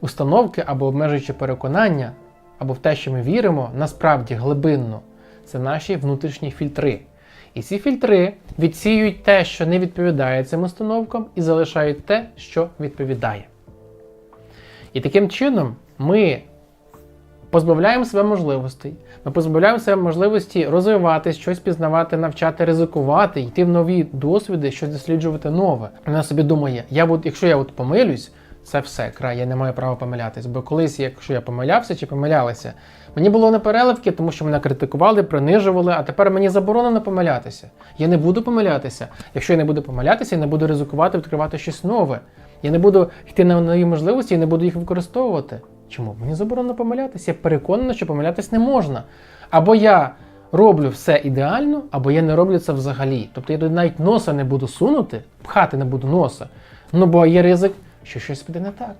установки або обмежуючі переконання, або в те, що ми віримо, насправді глибинно, це наші внутрішні фільтри. І ці фільтри відсіюють те, що не відповідає цим установкам, і залишають те, що відповідає. І таким чином ми позбавляємо себе можливостей, ми позбавляємо себе можливості розвиватись, щось пізнавати, навчати, ризикувати, йти в нові досвіди, щось досліджувати нове. Вона собі думає, я от, якщо я от помилюсь, це все край, я не маю права помилятись. Бо колись, якщо я помилявся чи помилялася, мені було не переливки, тому що мене критикували, принижували, а тепер мені заборонено помилятися. Я не буду помилятися. Якщо я не буду помилятися, я не буду ризикувати, відкривати щось нове. Я не буду йти на нові можливості і не буду їх використовувати. Чому? Мені заборонено помилятися. Я переконаний, що помилятись не можна. Або я роблю все ідеально, або я не роблю це взагалі. Тобто я навіть носа не буду сунути, пхати не буду носа. Ну бо є ризик, що щось піде не так.